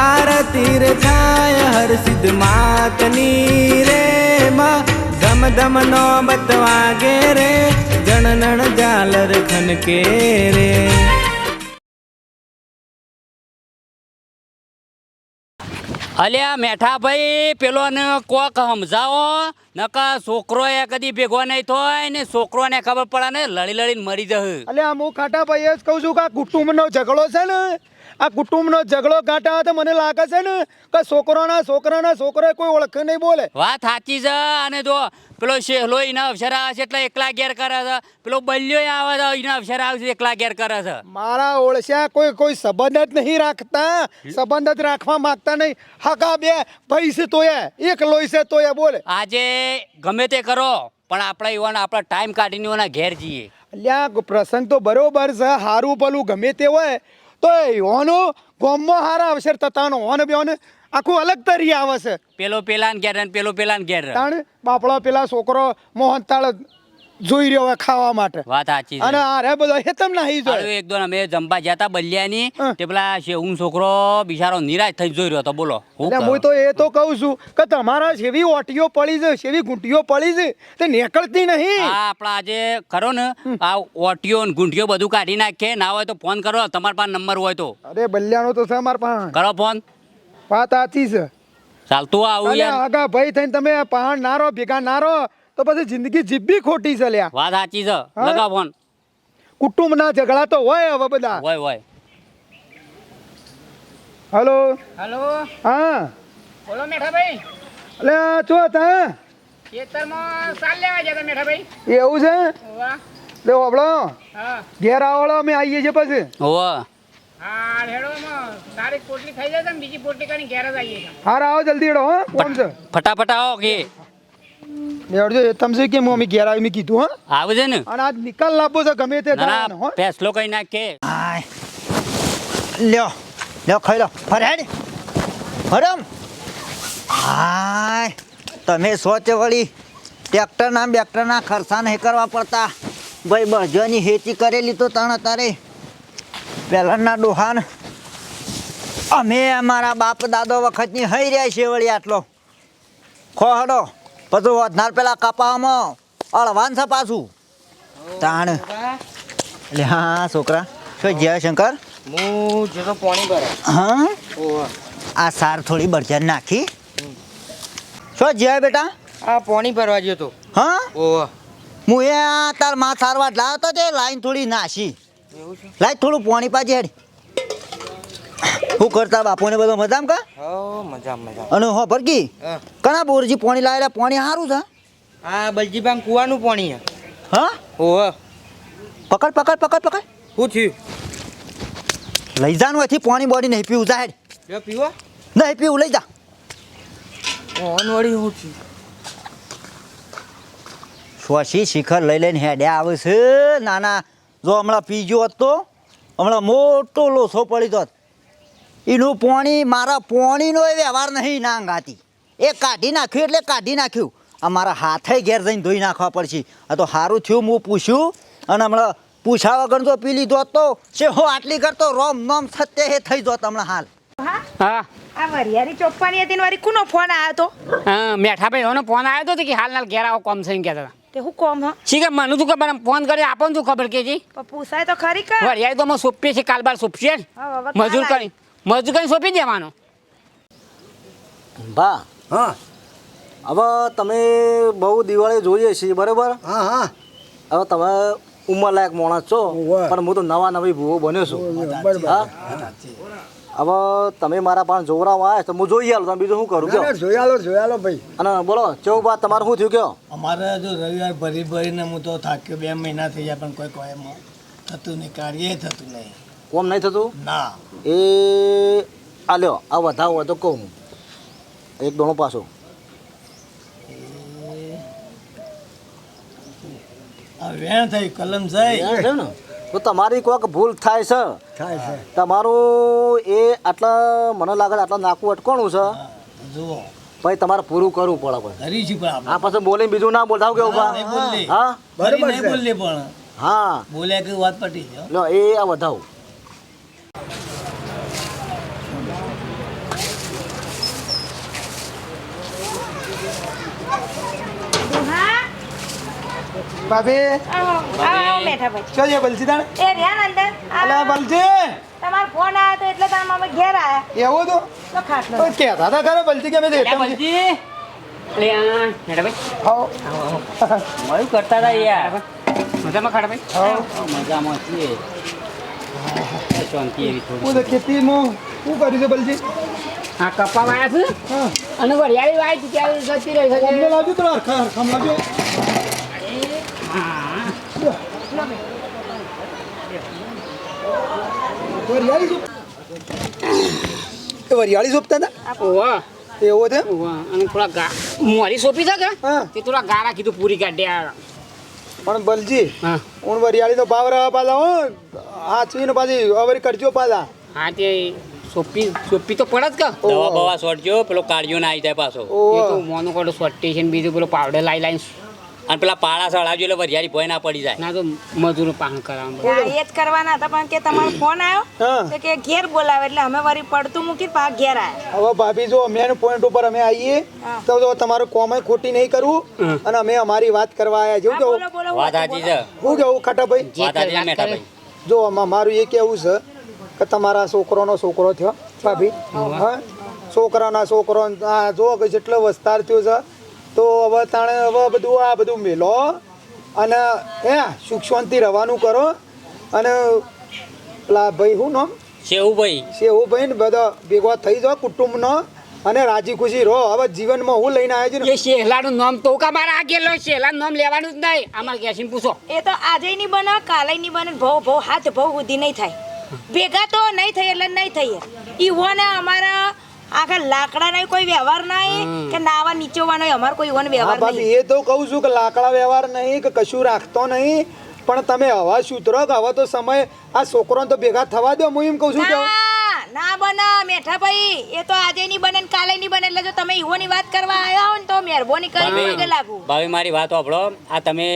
આરતી રે થાય હર સિદ્ધ માતની રે માં. ધમ ધમ નો બતવાગે રે જણનણ જાલર ખનકે રે. અલ્યા મેઠા ભાઈ પેલો ને કોક સમજાવો. નકા છોકરો એ કદી ભેગો નહીં થાય ને છોકરો ને ખબર પડે ને લડી લડીને મરી જશે. અલ્યા હું ખાટા ભાઈ જ કહું છું કે કુટુંબનો ઝઘડો છે ને. આ કુટુંબનો ઝઘડો ગાંઠા તો મને લાગે છે ને કે છોકરાના છોકરાના છોકરો કોઈ ઓળખ નહીં બોલે. વાત સાચી છે અને જો પેલો શેહલો એના અક્ષર આવે છે એટલે એકલા ઘેર કરે છે. પેલો બલ્યો આવે છે એના અક્ષર આવે છે એકલા ઘેર કરે છે. મારા ઓળશ્યા કોઈ કોઈ સંબંધ જ નહીં રાખતા. સંબંધ જ રાખવા માંગતા નહીં. હકા બે ભાઈ છે એ એક લોહી છે તોય બોલે. આજે ગમે તે કરો પણ આપણે એવાના આપણે ટાઈમ કાઢીને એવાના ઘેર જઈએ. અલ્યા પ્રસંગ તો બરોબર છે હારું પેલું ગમે તે હોય. તો એવાનો ગોમમાં હારા અવસર થતાનો ઓને બેઓને આખું અલગ તરી આવે છે. પેલો પેલા ઘેર પેલો પેલા ઘેર તાણ બાપડો પેલા છોકરો મોહનતાળ જોઈ રહ્યો હોય ખાવા માટે. વાત સાચી અને આ રે બધો હેતમ ના હઈ હારું એક દોન અમે જમવા જતા બલ્યાની. તે પેલા શેહું છોકરો બિચારો નિરાશ થઈ જોઈ રહ્યો તો બોલો હું તો એ તો કહું છું કે તમારા જેવી ઓટીઓ પડી છે જેવી ગુંટીઓ પડી છે તે નીકળતી નહીં. હા આપણા આજે કરો ને આ ઓટીઓ ને ગુંટીઓ બધું કાઢી નાખીએ ના હોય તો ફોન કરો તમારા પાસે નંબર હોય તો. અરે બલ્યાનો તો છે મારા પાસે. કરો ફોન. વાત સાચી છે. ચાલતું આવું યાર. આગા ભાઈ થઈને તમે પહાડ નારો ભેગા નારો. તો પછી જિંદગી જીભી ખોટી છે લ્યા. વાત સાચી છે. લગા ફોન. કુટુંબના ઝઘડા તો હોય હવે બધા. હોય હોય. હલો? હલો? હા. બોલો મેઠાભાઈ. એટલે છો તા ખેતરમાં સાલ લેવા જતા મેઠાભાઈ. એવું છે? વાહ. લે ઓબળો હા. ઘેર આવળો અમે આવીએ છીએ પછી. હોવે. હા હેડોમાં તારી પોટલી ખાઈ જાય ને બીજી પોટલી કરીને ઘેર જ આવીએ છીએ. આવો જલ્દી હેડો હા. કોણ છે? ફટાફટ આવો કે લેવડજો એ તમે કે હું અમે ઘેર આવી મેં કીધું હા? આવજે ને? અને આજ નિકાલ લાવવો છે ગમે તે ના કરવાનો હો? ના ફેસલો કઈ નાખે. કે લ્યો લ્યો ખાઈ લો. ફરેડ ફરમ હાય. તમે સોચ વળી ટ્રેક્ટરના બેક્ટરના ખર્ચા નહીં કરવા પડતા. ભાઈ બજોની હેતી કરેલી તો તણ તારે. પહેલાંના ડોહાન અમે અમારા બાપ દાદો વખતની હઈ રહ્યા છે વળી આટલો. ખોહડો બધું વધનાર પેલા કપાવામાં. અળવાન છે પાછું. તાણ. એટલે હા છોકરા. શું જય શંકર? હું જતો પોણી ભરે. હા? આ સાર થોડી બરજાન નાખી. શું જય બેટા? આ પોણી ભરવા ગયો તો. હા? ઓહ. હું એ તારમાં સારવાર લાવ્યો તો લાઈન થોડી નાસી. લાઈ થોડું પાણી પાછી હેડ. શું કરતા બાપુને બધો મજામ કા? હો મજા મજા અને હો ભરકી કના બોરજી પાણી લાવેલા? પાણી સારું છે? આ બલજીબાન કુવાનું પોણી હા? ઓહ પકડ પકડ પકડ પકડ. શું થયું? લઈ જાનું અહીંથી પાણી બોડી નહીં પીવું જા હેડ. જો પીવો. નહીં પીવું લઈ જા. ઓન વળી થયું સ્વસી શિખર લઈ લઈને હેડ્યા આવે છે. નાના જો હમણાં પીજો હતો તો હમણાં મોટો લોસો પડી જોત. એનું પોણી મારા પોણીનો એ વ્યવહાર નહીં ના ગાતી. એ કાઢી નાખ્યું એટલે કાઢી નાખ્યું. આ મારા હાથે ઘેર જઈને ધોઈ નાખવા પડશે. આ તો સારું થયું હું પૂછ્યું અને હમણાં પૂછા વગર તો પી લીધો તો છે હો આટલી કરતો રોમ નોમ સત્ય હે થઈ જોત હમણાં હાલ. હા? આ વરિયારી ચોપ્પાની હતી ને કુનો ફોન આવ્યો તો? હા, મેઠા ભાઈ એનો ફોન આવ્યો તો કે હાલ નાલ ઘેર આવો કોમ થઈને કહેતા તે હું કોમ હ? શી કે મને ખબર? ફોન કરી આપો શું ખબર કે જી? પૂછાય તો ખરી કે? તો અમે સોંપીએ છીએ કાલ બાર સોંપીએ મજૂર કરી. મજૂર સોંપી દેવાનો. ભા હા. હવે તમે બહુ દિવાળી જોઈએ છીએ બરાબર? હા હા. હવે તમે ઉંમરલાયક માણસ છો પણ હું તો નવા નવી ભૂવો બન્યો છું. બરાબર. હા હવે તમે મારા પાસે જોવરાવા આવ્યા તો હું જોઈ આલો તમે બીજું શું કરું કયો જોયાલો જોયાલો ભાઈ. અને બોલો ચૌ બા તમારું શું થયું કયો અમારે જો રવિવાર ભરી ભરીને હું તો થાક્યો બે મહિના થઈ ગયા પણ કોઈ કોઈ એમાં થતું નહીં કાર્ય થતું નહીં. કોમ નહીં થતું? ના. એ આ લ્યો આ વધાવો હોય તો કહું હું. એક દોણો પાછો. વેણ થઈ કલમ થઈ. ને? તો તમારી કોઈક ભૂલ થાય છે. થાય છે. તમારું એ આટલા મને લાગે છે આટલા નાકું અટકોણું છે. જુઓ. ભાઈ તમારે પૂરું કરવું પડે પછી. પણ આ પછી બોલીને બીજું ના બોલતા કેવું હા. હા બરોબર નહીં છે. પણ. હા. બોલે કે વાત પટી લો એ આ વધાવું. ભાભી આવો મેઠા ભાઈ શું છે બલસી તાણ એ રહ્યા અંદર? અલે આ બલજી. તમારો ફોન આવ્યો તો એટલે તમે અમે ઘેર આવ્યા એવું તો? તો ખાટલો કે દાદા ખરા બલજી કે અમે તો લે એકદમ- બલજી. લે આ મેઠા ભાઈ. આવો. મળ્યું કરતા હતા યાર. મજામાં ખાડા ભાઈ. મજામાં છીએ. શાંતિ એવી થોડી હું તો ખેતીમાં શું કર્યું છે બલજી? આ કપા વાયા છે? હા. અને વરિયાળી વાય જતી રહી છે લાવજો તો હરખા હરખામ લાવજો વરિયાળી સોપ એ વરિયાળી સોપતા હતા? ઓવા એવો છે ઓવા અને થોડા ગા મોરી સોંપી છે કે? હા. તે થોડા ગારા કીધું પૂરી કાઢ્યા પણ બલજી હા. હું વરિયાળીનો ભાવ રહ્યા પાછા હો. હાચવીને પાછી અવરી કરજો પાલા હા તે સોંપી સોંપી તો પડે જ કે. દવા બવા સોટજો પેલો કાળિયો ના આવી જાય પાછો. એ તો મોનો મોનું કોડો સોટી છે ને બીજું પેલો પાવડર લાઈ લાઈ અને પેલા પાળા સળાવજો એટલે વરિયાળી ભય ના પડી જાય. ના તો મજૂરો પાન કરાવવાનું હા, એ જ કરવાના હતા પણ કે તમારો ફોન આવ્યો? તો કે ઘેર બોલાવે એટલે અમે વરી પડતું મૂકી પા ઘેર આવ્યા હવે ભાભી જો મેન પોઈન્ટ ઉપર અમે આવીએ તો જો તમારું કોમે ખોટી નહીં કરવું અને અમે અમારી વાત કરવા આવ્યા જેવું કેવું? વાત સાચી છે. હું કેવું ખાટાભાઈ વાત સાચી છે મેઠા ભાઈ. જો મારું એ કેવું છે કે તમારા છોકરોનો છોકરો થયો ભાભી. હા? છોકરાના છોકરો જો જેટલો વસ્તાર થયો છે તો હવે તાણે હવે બધું આ બધું મેલો અને એ સુખ શાંતિ રહેવાનું કરો. અને પેલા ભાઈ શું નામ? શેવું ભાઈ છે એવું ને બધા ભેગા થઈ જાઓ કુટુંબનો અને રાજી ખુશી રહો. હવે જીવનમાં હું લઈને આવ્યો છું ને? એ શેહલાનું નામ તો કા મારા આ ગયેલો શેહલાનું નામ લેવાનું જ નહીં. આમાં કેસીન પૂછો. એ તો આજે નહીં બને કાલે નહીં બને ભવ ભવ હાથ ભવ સુધી નહીં થાય. ભેગા તો નહીં થઈ એટલે નહીં થઈએ. હોને અમારા આખા લાકડાનો કોઈ વ્યવહાર નહીં કે નાવા નીચોવાનો અમારો કોઈ ઈવોનો વ્યવહાર નહીં. એ તો કહું છું કે લાકડા વ્યવહાર નહીં કે કશું રાખતો નહીં પણ તમે હવા સુધરો કે હવે તો સમય આ છોકરો તો ભેગા થવા દો હું એમ કહું છું ના બને મેઠા ભાઈ એ તો આજે નહીં બને કાલે નહીં બને એટલે જો તમે ઈવોની વાત કરવા આવ્યા હો ને તો મહેરબાની કરી લાગુ. ભાઈ મારી વાત સાંભળો આ તમે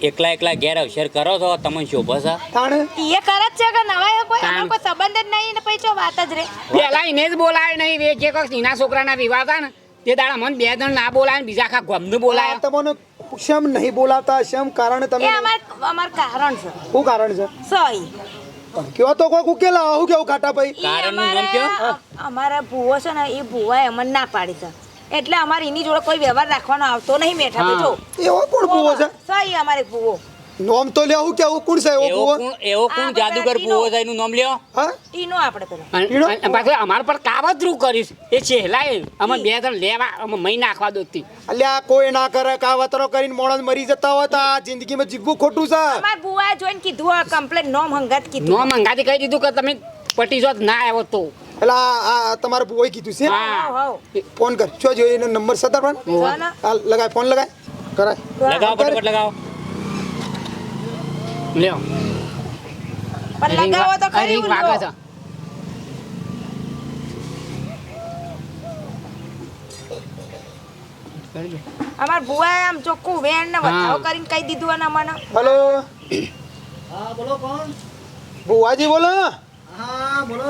એકલા એકલા ઘેર અવસર કરો છો તમને શોભો છે? એ કરે છે કે નવાય કોઈ અમારો કોઈ સંબંધ જ નહીં ને પછી જો વાત જ રે? પેલા એને જ બોલાય નહીં વે જે કોક સીના છોકરાના વિવાહ હતા ને તે દાડા મને બે જણ ના બોલાય ને બીજા ખા ગમનું બોલાય. તમને શેમ નહીં બોલાવતા? શેમ કારણ તમે અમાર અમાર કારણ છે. શું કારણ છે? સહી કયો તો કોઈ ઉકેલા આવું કેવું ખાટા ભાઈ કારણનું નામ અમારે- કયો? અમારા ભૂવો છે ને એ ભૂવા અમને ના પાડી છે. એટલે અમારે એની જોડે કોઈ વ્યવહાર રાખવાનો આવતો નહીં મેઠા જો. એવો કોણ ભૂવો છે? સહી અમારે ભૂવો. નોમ તો લેવું કેવું કોણ છે એવો એવો ભૂવો? એવો કોણ જાદુગર. પૂવો છે એનું નામ લ્યો. હા? ઈનો આપણે પેલો. પાછો અમારા પર કાવતરું કરીશ એ છેલ્લાએ અમે બે ત્રણ લેવા અમે મહી નાખવા દોતી અલ્યા કોઈ ના કરે કાવતરો કરીને મોણસ મરી જતા હોય તો આ જિંદગીમાં જીવવું ખોટું છે? અમાર ભૂવાએ જોઈને કીધું કમ્પ્લેન નોમ હંગાત કીધું. નો મંગાથી કહી દીધું કે તમે પટી જોત ના આવ્યો તો. એટલે આ તમારા ભૂવોએ કીધું છે. ફોન કર. શું જોઈએ એનો નંબર સતર પણ લગાય ફોન લગાય. કરાય. લગાવો ફટાફટ લગાવો. લ્યો. પણ લગાવો તો ખરી વાગે. છે. અમાર ભૂવાએ આમ ચોખ્ખું વેણ ને વધાવો કરીને કહી દીધું અને અમને હલો. હા બોલો કોણ? ભુવાજી બોલો. હા બોલો.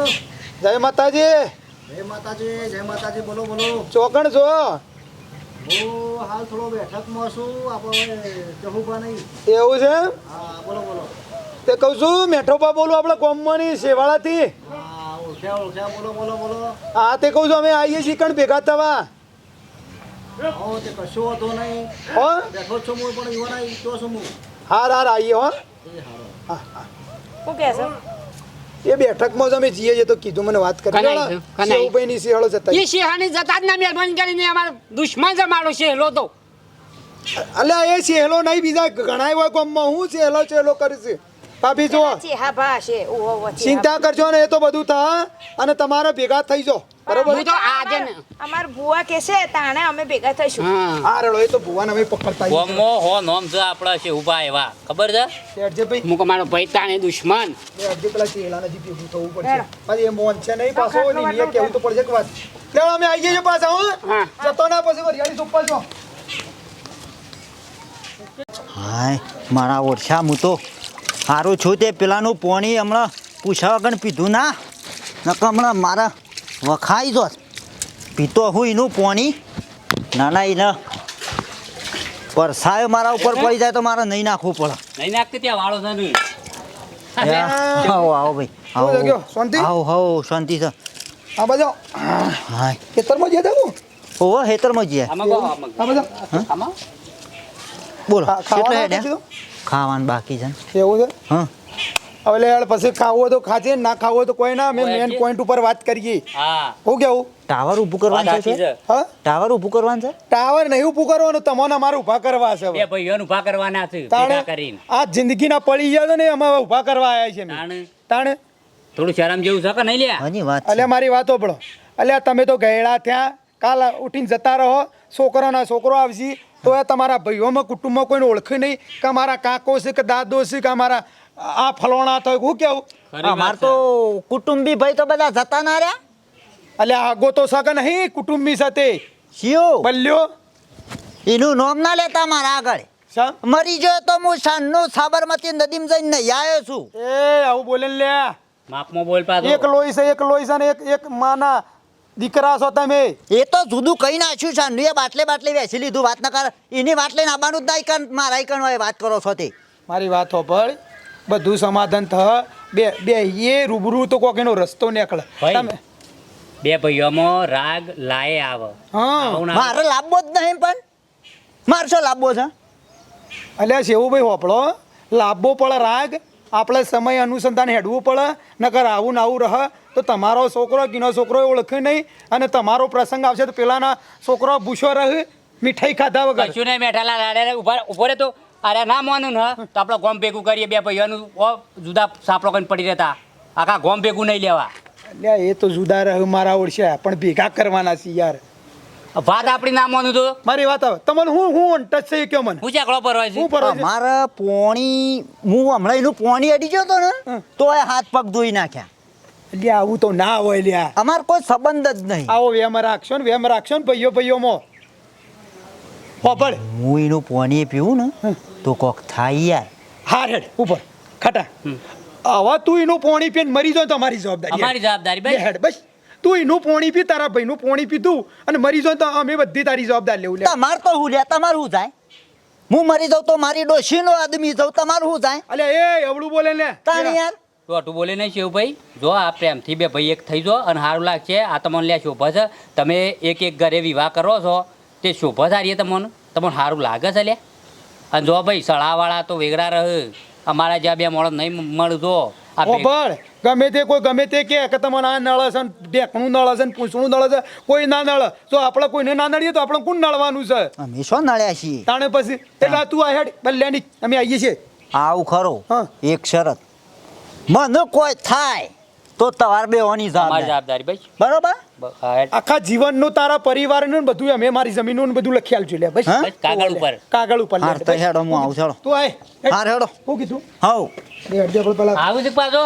જય માતાજી. જય માતાજી જય માતાજી બોલો બોલો. ચોકણ છો? હું હાલ થોડો બેઠકમાં છું આપણે જહુભા નહીં. એવું છે હા બોલો બોલો. તે કહું છું મેઠોબા બોલું આપણે કોમવાની શેવાળાથી હા ઓળખ્યા ઓળખ્યા બોલો બોલો બોલો. હા તે કહું છું અમે આવીએ છીએ કણ ભેગા થવા? હાર હાર આવીએ હો. હા હા. શું કહે છે? એ બેઠકમાં જ અમે જઈએ છીએ તો કીધું મને વાત કરી. કનાઈ છે, કનાઈ. જતા એ શેહાની જતા જ ના મહેરબાની કરીને અમારો દુશ્મન મારો શેહલો તો. અલ્યા એ શેહલો નહીં બીજા ઘણા હોય ગામમાં હું શેહલો શેહલો કરીશ ભાભી જુઓ. છે. છે છે, ચિંતા કરજો. ને એ તો બધું થા અને તમારે ભેગા થઈ જો બરોબર? તો આજે ને અમાર ભુવા કે છે તાણે અમે ભેગા થઈશું. હા. રળો એ તો ભુવાને અમે પકડતા. ગોમો હો નોમ છે આપણા શેવુભા એવા. ખબર છે? શેઠજે ભાઈ. મુકો મારો ભાઈ તાણે દુશ્મન. બેઠજે પેલા ચેલાને જી ભેગું થવું પડશે. પછી એ મોન છે નહીં પાછો ની નીલીએ કેવું તો પડશે કે વાત. લેડો અમે આવી જઈએ પાછા હું. જતો ના પછી વરિયાળી સુપર છો હાય મારા ઓરછા હું તો સારું છું તે પેલાનું પોણી હમણાં પૂછા વગર પીધું ના. નકર હમણાં મારા વખાઈ જો પીતો હું એનું પોણી. નાના ના એને પરસાયો મારા ઉપર પડી જાય તો મારે નહીં નાખવું પડે. નહીં નાખતી ત્યાં વાળો છે ને આવો આવો ભાઈ શું છે કયો? આવો શાંતિ? આવો હો શાંતિ છે. આ બાજુ હા. ખેતરમાં જઈએ ઓહો જઈએ બોલો હેડ્યા? ખાવાનું બાકી છે એવું છે? હા. હવે લે યાર પછી ખાવું હોય તો ખાજે ના ખાવું હોય તો કોઈ ના. મેં મેન? પોઈન્ટ ઉપર વાત કરીએ. હા. હું કેવું? ટાવર ઊભું કરવાનું છે હા? ટાવર ઊભું કરવાનું છે? ટાવર નહીં ઊભું કરવાનું તમોને અમારે ઊભા કરવા છે બે ભાઈઓને ઊભા કરવાના છે ભેગા કરીને. આ જિંદગીના પડી ગયા છે ને અમે હવે ઊભા કરવા આવ્યા છે તાણે? તાણે? થોડું શરમ જેવું છે કે નહીં લ્યા? હની વાત. અલ્યા મારી વાતો પડો અલ્યા તમે તો ગયેલા ત્યાં કાલ ઉઠીને જતા રહો. છોકરાના છોકરો આવશે. તો એ તમારા ભાઈઓમાં કુટુંબમાં કોઈને ઓળખે નહીં કે મારા કાકો છે કે દાદો છે કે અમારા આ ફલોણા થયું હું કેવું? અમાર તો કુટુંબી ભાઈ તો બધા જતા ના રહ્યા. એટલે આગો તો સગન નહીં કુટુંબી સાથે. શિયો. બલ્યો. એનું નામ ના લેતા મારા આગળ. મરી ગયો તો હું સાંજનું સાબરમતી નદીમ જઈને નહીં આવ્યો છું. એ આવું બોલે લે લ્યા. માપમાં બોલ પાછો એક લોહી છે એક લોહી છે ને એક એક માના દીકરા છો તમે. એ તો જુદું કઈ નાખ્યું છે. ને બાટલે બાટલે બેસી લીધું. વાત ના કર. એની બાટલે નાબાનું જ નહીં કર મારા કણ હોય વાત કરો છો તે. મારી વાત હોભળ બધું સમાધાન થ બે બે એ રૂબરૂ તો કોક એનો રસ્તો નીકળે. ભાઈ. તમે બે ભાઈઓમાં રાગ લાયે આવે. મારે લાવવો જ નહીં પણ. મારે શું લાંબો છે? અલ્યા શેવુભાઈ હોપળો. લાંબો પડે રાગ. આપણે સમય અનુસંધાન હેડવું પડે. નકર આવું ને આવું રહ. તો તમારો છોકરો કીનો છોકરો ઓળખે નહીં અને તમારો પ્રસંગ આવશે તો પેલાના છોકરો ભૂસો રહે મીઠાઈ ખાધા વગર. કશું નહીં મેઠાલા લાડે ઊભા ઊભો રે તો અરે ના માનું ને તો આપણે ગોમ ભેગું કરીએ બે ભાઈઓનું. ઓ જુદા સાપડો કરીને પડી રહેતા. આખા ગોમ ભેગું નહીં લેવા. એટલે એ તો જુદા રહ મારા ઓળશે પણ ભેગા કરવાના છે યાર. વાત આપણી ના માનું તો. મારી વાત આવે. તમને હું હું ટચ છે એ મને? પૂછ્યા કળો પર હોય હું છે પર મારા પોણી હું હમણાં એનું પોણી અડી ગયો તો ને તો એ હાથ પગ ધોઈ નાખ્યા. અલ્યા આવું તો ના હોય લ્યા. અમાર કોઈ સંબંધ જ નહીં. આવો વેમ રાખશો ને વેમ રાખશો ને ભાઈઓ મો. હોપળ હું એનું પોણી પીવું ને તો કોક થાય યાર. હાર હેડ ઉપર ખટા. હવે તું એનું પોણી પીને મરી જો તમારી અમારી જવાબદારી અમારી જવાબદારી બે ભાઈ હેડ બસ. તું એનું પોણી પી તારા ભાઈનું પોણી પીધું અને મરી જો તો અમે બધી તારી જવાબદારી લેવું લે. તમાર તો હું લે તમારું શું જાય? હું મરી જાઉં તો મારી ડોશીનો આદમી જાઉં તમારું શું જાય? અલે એ અવળું બોલે ને. તાણી યાર. તો અટું બોલે નહીં શિવભાઈ જો આ પ્રેમથી બે ભાઈ એક થઈ જો અને સારું લાગશે આ તમને લ્યા શોભા છે. તમે એક એક ઘરે વિવાહ કરો છો તે શોભા સારી તમને? તમને સારું લાગે છે લ્યા? અને જો ભાઈ સળાવાળા તો વેગડા રહે. અમારા જ્યાં બે મળે નહીં મળજો આ ભેગ- ગમે તે કોઈ ગમે તે કે કે તમને આ નળ છે ને ઢેકણું નળ છે ને પૂંછણું નળ છે કોઈ ના નળ. જો આપણે કોઈને ના નળીએ તો આપણે કોણ નળવાનું છે? અમે શું નળ્યા છીએ? તાણે પછી એટલે તું આ હેડ બલ્યાની અમે આવીએ છીએ. આવું ખરો. એક શરત. મને કોઈ થાય તો તમારે બે ઓની જવાબદારી ભાઈ. બરોબર? હા. આખા જીવનનું તારા પરિવારનું ને બધું અમે મારી જમીનનું ને બધું લખી આલજો. લે ભાઈ હા? કાગળ ઉપર. કાગળ ઉપર હાર તો હેડો હું આવું છોડો તું આય. હાર હેડો. શું કીધું? હાઉ. બે અડધે આપણે પેલા આવું છે પાછો?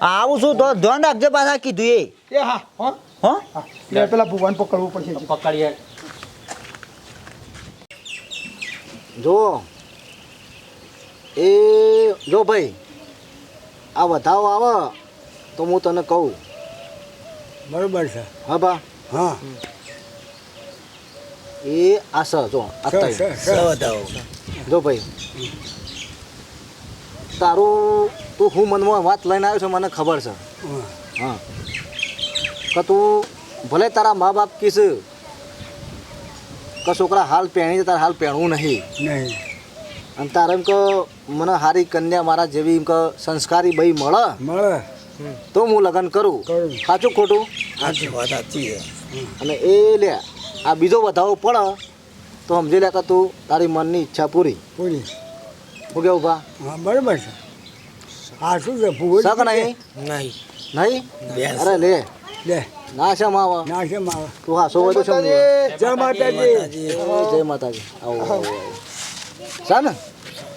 આવું છું તો ધ્યાન રાખજે પાછા કીધું એ. એ હા હો. હો? હા. લે પેલા ભગવાન પકડવું પડશે પકડીએ. જો. એ જો ભાઈ. આ વધાવો આવે તો હું તને કહું. બરોબર છે. હા બા. હા. એ આ સ જો જો ભાઈ. તારું તું હું મનમાં વાત લઈને આવ્યો છે મને ખબર છે. હા. કે તું ભલે તારા મા બાપ કીશ કે છોકરા હાલ પહેણી છે તારે હાલ પહેણવું નહીં. નહીં. અને તારે એમ કે મને હારી કન્યા મારા જેવી એમ કે સંસ્કારી ભાઈ મળે. મળે. તો હું લગ્ન કરું. સાચું ખોટું? સાચી વાત સાચી છે. અને એ લે આ બીજો વધાવો પડે તો સમજી લે કે તું તારી મનની ઈચ્છા પૂરી. પૂરી. હું કેવું ભા? હા બરોબર છે. હા શું છે ભૂલ શક નહીં? નહીં. નહીં? અરે લે. લે. ના છે માવા ના માવા તું હાસો હોય તો જય માતાજી. જય માતાજી. આવો આવો આવો. ને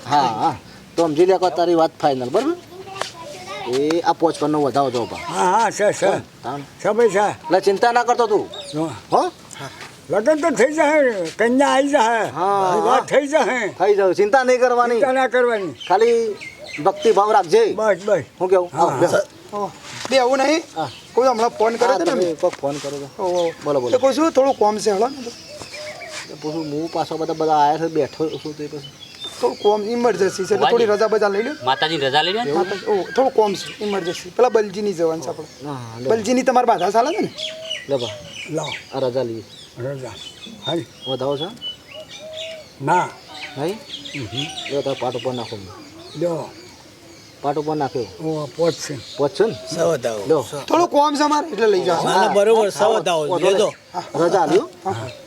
હા હા. તો સમજી લે તારી વાત ફાઇનલ બરાબર? એ આ પોચ પરનો વધાવો જો હા હા છે છે. છે ભાઈ છે. એટલે ચિંતા ના કરતો તું. હો? લગ્ન તો થઈ જાય કન્યા આવી જાય હા. વાત થઈ જાય થઈ જાય ચિંતા નહીં કરવાની. ચિંતા ના કરવાની. ખાલી ભક્તિ ભાવ રાખજે. બસ બસ. હું કેવું. બે આવું નહીં? હા. કોઈ હમણાં ફોન કરે હા, ને કોઈ ફોન કરો તો. બોલો, બોલો. કોઈ કહું છું થોડું કોમ છે હલો પૂછું હું પાછો બધા બધા આવ્યા છે બેઠો છું તે પછી. થોડું કોમ ઇમરજન્સી છે એટલે થોડી રજા બજા લઈ લો માતાજીની રજા લઈ લે થોડું કોમ છે ઇમરજન્સી પેલા બલજીની જવાનું છે આપણે. ના લે. બલજીની તમારે બાધા ચાલે છે ને? લે બા. લાવ આ રજા લઈએ. રજા. હા વધાવો છે? ના. નહીં? લો તો પાટ ઉપર નાખો. લો. પાટ ઉપર નાખ્યો ઓ પહોંચશે પહોંચશે ને? સવદાવ લો. થોડું કોમ છે અમારે એટલે લઈ જાઓ. ના બરોબર સવદાવ લેજો રજા લ્યો.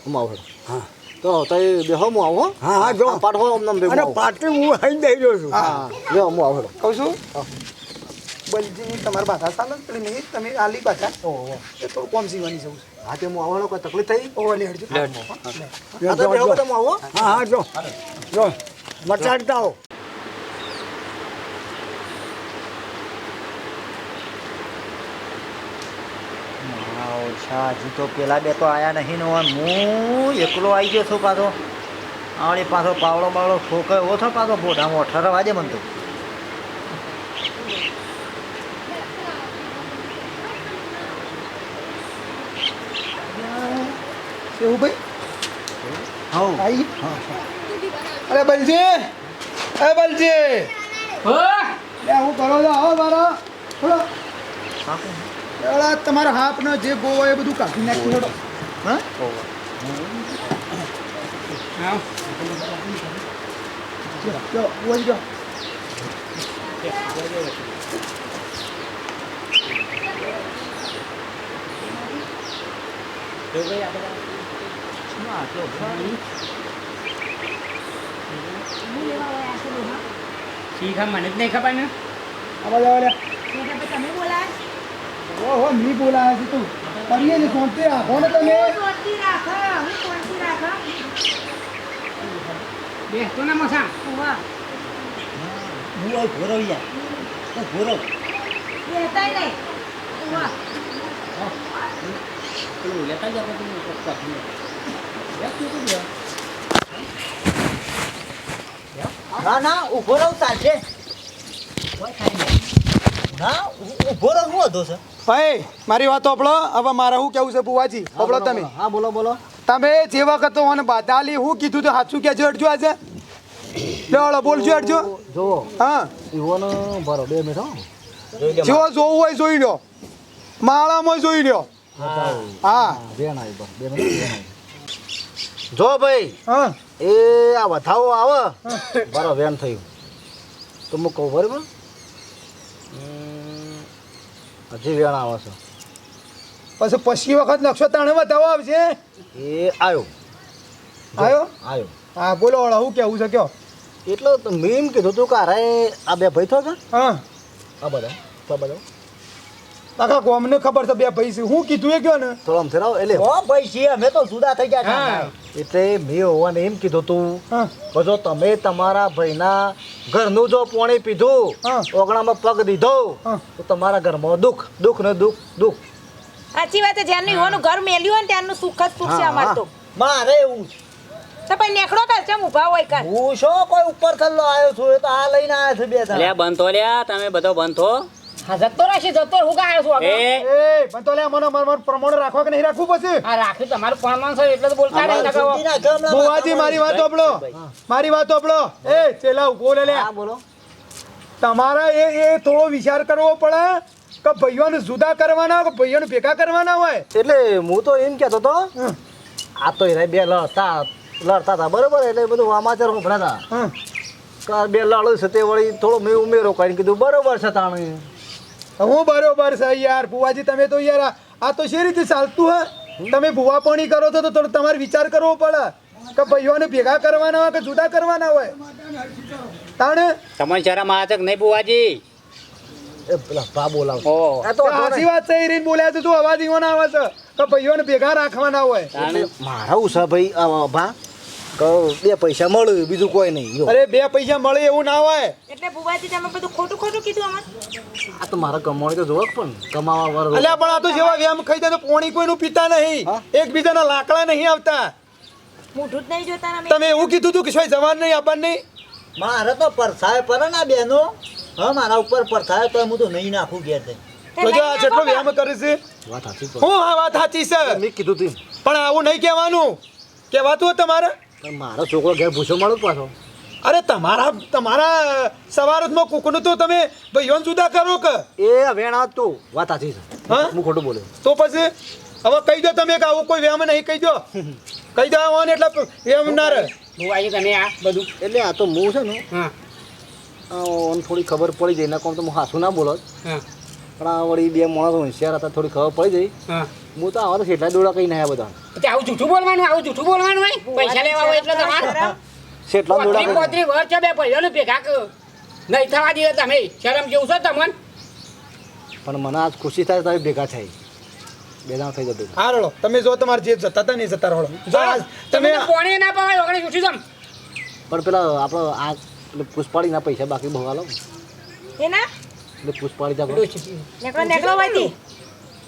હું. આવું હા. તો તઈ બેહો હું આવો હા. હા જો. પાઠો અમને ભેગું અને પાટી હું હઈ દઈ રહ્યો છું. હા લ્યો હું આવો કહું છું? બલજી તમારી ભાષા ચાલે ને પેલી નહીં તમે આલી બાધા એ તો કોમ સીવાની જવું છે. હા તે હું આવું કોઈ તકલીફ થઈ? ઓ લે હડજો જો, હા. તો જો, બેહો તમે આવું હા. હા જો. જો. મચાડતા આવો. અચ્છા હજી તો પેલા બે તો આયા નહીં હોય હું એકલો આવી ગયો છું પાછો. આવડી પાછો પાવડો બાવડો ફોકે એવો છો પાછો બોટામાં અઠાર વાગે મને તો. એવું ભાઈ? હા આવી અરે બલજી! અરે બલજી! હું? કરો છો આવો મારા. થોડો. એલા તમારા હાપનો જે ગોવો એ બધું કાઢી નાખી થોડો હા. શીખા મને જ નહીં ખબર ને? આવા જાઓ તમે બોલાય? ઓહો મી બોલાવે છે તું. કરીએ ને સોંપતે રાખો ને તમે. શાંતિ રાખો હું શાંતિ રાખો. બે તો ના મસા. ઊભા. હું આ ઘોરો યાર તો ઘોરો બેહતાય નહીં. ઊભા. ના ના ઊભો રહું ચાલશે ના ઊભો રહું શું હતો સર ભાઈ મારી વાત આપણો હવે મારે શું કેવું છે બુવાજી હોપળો તમે. હા બોલો બોલો. તમે જે વખત મને બાદાલી હું કીધું તો સાચું કહેજો અડજો આજે. લેવાળો બોલજો અડજો. જો હા. ઈવોનો ભરો બે મિનિટ હો. જેવો જોવું હોય જોઈ લો માળામાં જોઈ લો હા. બે બસ બે મિનિટ જો ભાઈ હા. એ આ વધાવો આવે. બરો વેન થયું. તો હું કહું બરાબર? હજી વેણ આવે છે. પછી પછી વખત નકશો તાણે બતાવો આવશે એ આવ્યો આવ્યો આવ્યો હા બોલો વાળા હું કેવું છે કયો? એટલે મેં એમ કીધું તું કે અરે આ બે ભાઈ થો કે? હા. આ બધા તો બધા. આખા ગોમને ખબર છે બે ભાઈ છે હું કીધું એ કયો ને? થોડો આમ ફેરાવ એટલે ઓ પૈસી અમે તો જુદા થઈ ગયા હતા એટલે મેં હોવાને એમ કીધું તું બધો જો તમે તમારા ભાઈના ઘરનું જો પાણી પીધું ઓગણામાં પગ દીધો તો તમારા ઘરમાં દુઃખ દુઃખ ને દુઃખ દુઃખ. સાચી વાત છે જ્યારનું ઈવાનું ઘર મેલ્યું હોય ને ત્યારનું સુખ જ સુખ છે અમારે તો. મારે એવું છે. તો નેકડો કર ચમ ઊભા હોય કર હું શું કોઈ ઉપર થલ્લો આવ્યો છું એ તો આ લઈને આવ્યો છું બે જણા. લ્યા બંધો લ્યા તમે બધો બંધો હા જતો રહેશે જતો હું ગાયો છું એ. આગળ. એ પણ તો લે મને માર માર પ્રમાણ રાખવા કે નહીં રાખવું પછી? આ રાખ્યું તમારું પ્રમાણ છે એટલે તો બોલતા નહીં અમારે નકર છૂટી નાખ્યો હમણાં બુવાજી મારી વાત હોપળો મારી વાત હોપળો એ ચેલા ઊભો લે લે. હા બોલો. તમારા એ એ થોડો વિચાર કરવો પડે કે ભાઈઓને જુદા કરવાના કે ભાઈઓને ભેગા કરવાના હોય? એટલે હું તો એમ કહેતો હતો આ તો એરા બે લડતા લડતા હતા બરોબર? એટલે બધું સમાચાર હું ભણ્યા હતા બે લડો છે તે વળી થોડો મેં ઉમેરો કરીને કીધું બરોબર છે તાણે. હું બરોબર છે યાર ભુવાજી તમે તો યાર આ- તો શી રીતે ચાલતું હે? તમે ભુવા પાણી કરો છો તો થોડો તમારે વિચાર કરવો પડે કે ભાઈઓને ભેગા કરવાના હોય કે જુદા કરવાના હોય? તાણે? તમને શરમ આવે છે કે નહીં ભુવાજી. એ પેલા ભા બોલાવ. ઓ. આ તો વાંધો વાત છે એ બોલ્યા છે તું અવાજ ઈવો ના આવે છે કે ભાઈઓને ભેગા રાખવાના હોય? એટલે મારા ઉષા ભાઈ આ ભા બે પૈસા મળે બીજું કોઈ નહીં અરે બે પૈસા મળે એવું ના હોય. એટલે બુવાજી તમે બધું ખોટું ખોટું કીધું અમાર આ તો મારા કમાણી તો જોવો પણ કમાવા વાળો અલ્યા પણ આ તો જેવા વ્યાયામ ખાઈ દે તો પોણી કોઈનું પીતા નહીં. એકબીજાના લાકડા નહીં આવતા. મોઢું જ નહીં જોતા તમે એવું કીધું તું કે શું જવાન નહીં આપણ નહીં? મારે તો પરસાય પર ના બેનો હા મારા ઉપર પરસાય તો હું તો નહીં નાખું ઘેર. તે જોજો આ જેટલો વ્યાયામ કરે છે. વાત સાચી હું આ વાત સાચી છે. મેં કીધું તું પણ આવું નહીં કહેવાનું. કહેવાતું તમારે? પણ મારો છોકરો ઘેર ભૂસો મળો પાછો. અરે તમારા તમારા સવારતમાં કુકનું તો તમે ભાઈઓને જુદા કરો કે? એ વેણા તો વાત આથી છે. હા? હું ખોટું બોલ્યો તો પછી હવે કહી દો તમે કે આવું કોઈ વેમ નહીં કહી દો. કહી દો ઓન ને એટલે વેમ ના રહે. હું આવી તમે આ બધું. એટલે આ તો હું છે ને હા. ઓન થોડી ખબર પડી જાય ના કોણ તો હું હાસું ના બોલો હા. પણ આ વળી બે માણસ હોશિયાર હતા થોડી ખબર પડી જાય. હા. હું તો આવો તો કેટલા દોડા કઈ ના બધા. તે આવું જૂઠું બોલવાનું આવું જૂઠું બોલવાનું હોય? પૈસા લેવા હોય એટલે તમારે? કેટલા દોડા કઈ પોત્રી વર છે બે ભાઈઓને ભેગા કર નહીં થવા દે તમે. શરમ જેવું છો તમને? પણ મને આજ ખુશી થાય તમે ભેગા થાય. બે થઈ જતું હા રડો તમે જો તમારે જે જતા હતા નહીં જતા રડો જો આજ તમે કોણે પોણી ના પાવાય ઓગણી જૂઠી જમ. પણ પેલા આપણો આ પેલું પુષ્પાળીના પૈસા બાકી બહુ હાલો એના? એટલે પુષ્પાળી જા નેકળો નેકળો ભાઈથી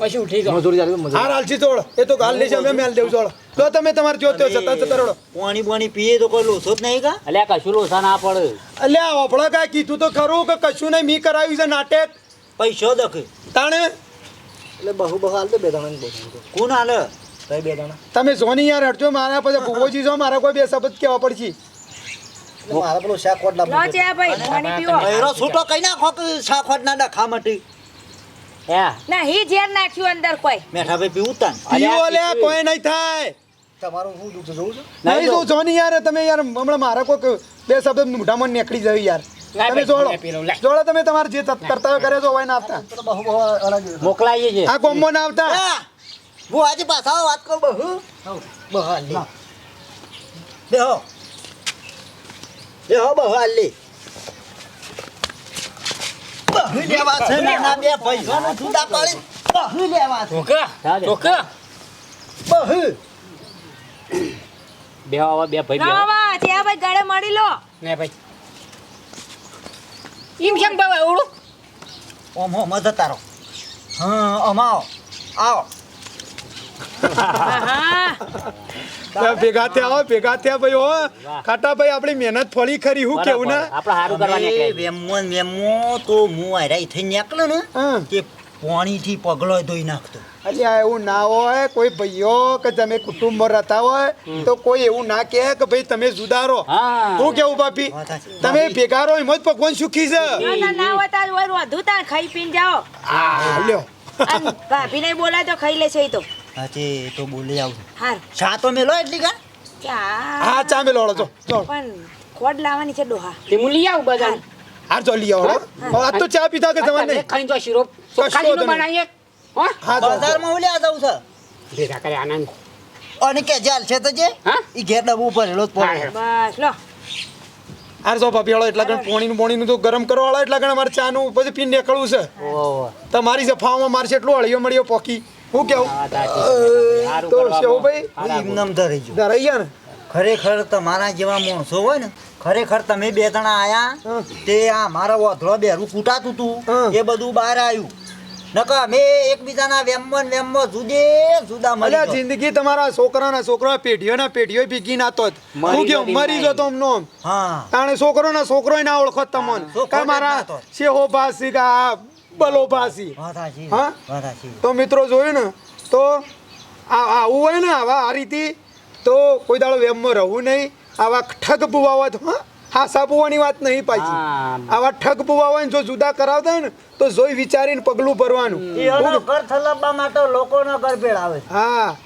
પછી ઉઠી જાઓ. મજૂરી ચાલી મજૂરી. મજૂરી હાલથી તોડ એ તો ગાલ લેશે અમે મેલ દેવું તોડ તો તમે તમાર જો તો જતા જતા રડો પાણી પાણી પીએ તો કોઈ લોસો જ નહીં કા? અલ્યા કશું લોસા ના પડે. અલ્યા ઓફળા કાંઈ કીધું તો ખરું કે કશું નહીં મી કરાવ્યું છે નાટક. પૈસો દખ. તાણે? એટલે બહુ બહુ હાલ તો બે જણા બહુ કોણ હાલ? બે દાણા તમે જોની યાર હટજો મારા પછી ભૂગોજી જો મારા કોઈ બે શબ્દ કેવા પડશે? મારા પેલો શાક કોટ લો લાવવું ભાઈ પાણી પીવો. એરો છૂટો કઈ નાખો કે સાખવટ ના ડખા મટી? હે. ના હી ઝેર નાખ્યું અંદર કોઈ. મેઠા ભાઈ પીવું તાન પીવો લે કોઈ નહીં થાય. તમારું શું દુઃખ છે? જોવું છે નહીં જો જોની યાર તમે યાર હમણાં મારા કોઈ બે શબ્દ મોઢામાં નીકળી જાય યાર. તમે જોડો. જોડો તમે તમારે જે કરતા કરે તો હોય ના આવતા તો બહુ બહુ અલગ મોકલાઈએ છે. આ કોમ્બો ના આવતા. હું આજે પાછા વાત કરું બહુ. બહુ હાલી બેહો. બેહો બહુ લેવા છે. નાના બે ભાઈઓનું જુદા પાડી. બહુ લેવા છે. ઢોકા ચાલે. બહુ. બે આવા બે ભાઈ બે લો વા છે ભાઈ ગળે મળી લો. ને ભાઈ. એમ કેમ બાબા એવડું ઓમ હો મજા તારો. હા અમાવો આવો. ભેગા થયા હો ભેગા થયા ભાઈ હો. ખાટા ભાઈ આપણી મહેનત ફળી ખરી હું કેવું ને? આપણે સારું કરવા અમે વેમો વેમો તો હું હારાઈ થઈ નીકળ્યો ને. કે પાણીથી પગલો ધોઈ નાખતો. એવું ના હોય કોઈ ભાઈઓ કે તમે કુટુંબ રહેતા હોય તો કોઈ એવું ના કહે કે ભાઈ તમે જુદારો. હા. કેવું બાપી? તમે ભેગા રહો એમ જ ભગવાન સુખી છે. ના ના ના હોય તાર હોય વધુ ખાઈ પીને જાઓ. હા, લ્યો. બોલાય તો ખાઈ લેશે ઈ તો. હાચે તો બોલી આવું હાર ચા તો મેલો એટલી કા? ચા? હા ચા મેલો હળો, જો જો. પણ ખોડ લાવવાની છે ડોહા. તે હું લઈ આવું બધા હાર જો લઈ આવો. આ તો ચા પીતા કે જવાન નહીં. ખાઈ તો શીરો વાંધો નહીં. બનાવીએ હો? હા જો, જો બજારમાં ઓલ્યા જવું છે. ભેગા કરે આનંદ અને કે જાલ છે તો જે હા? ઈ ઘેર ડબુ ભરેલો જ પડે. બસ લો. હાર જો ભાભી હળો એટલા ગણ પોણીનું પોણીનું તો ગરમ કરો હળો એટલા ગણ અમારે ચાનું પછી પીને નીકળવું છે. તમારી જફામાં મારશે એટલું હળિયો મળ્યો પોકી. હું કેવું? તો કરવામાં. શેવુભાઈ ધરાઈ ગયો ધરાઈ ગયા ને? ખરેખર તમારા જેવા માણસો હોય ને ખરેખર તમે બે જણા આયા તે આ મારા વધળો બેરું કૂટાતું. હતું એ બધું બહાર આવ્યું. નકર અમે એકબીજાના વેમમાં વેમમાં જુદે જુદા મળી અલ્યા જિંદગી તમારા છોકરાના છોકરા પેઢીઓના પેઢીઓ ભીગી નાતો હું કેવું મરી ગયો જતો અમનો હા. તાણે છોકરો ના છોકરો ના ઓળખો તમને મારા. શેહો ભાસી કે આ બલો હા? તો મિત્રો જોયું ને તો આવું હોય ને આવા આ રીતે તો કોઈ દાડો વેમમાં રહવું નહીં. આવા ઠગ બુવા તો હા હાસા બુવાની વાત નહીં પાછી. આવા ઠગ હોય જો જુદા કરાવતા ને તો જોઈ વિચારીને પગલું ભરવાનું. એનો ઘર થલબવા માટે લોકોનો ઘર ભેળાવે. હા.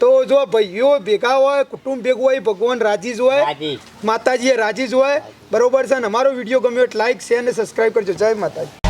તો જો ભાઈઓ ભેગા હોય કુટુંબ ભેગું હોય ભગવાન રાજી જ હોય માતાજી માતાજીએ રાજી જ હોય બરોબર છે ને? અમારો વીડિયો ગમ્યો એટલે લાઈક શેર અને સબસ્ક્રાઈબ કરજો. જય માતાજી.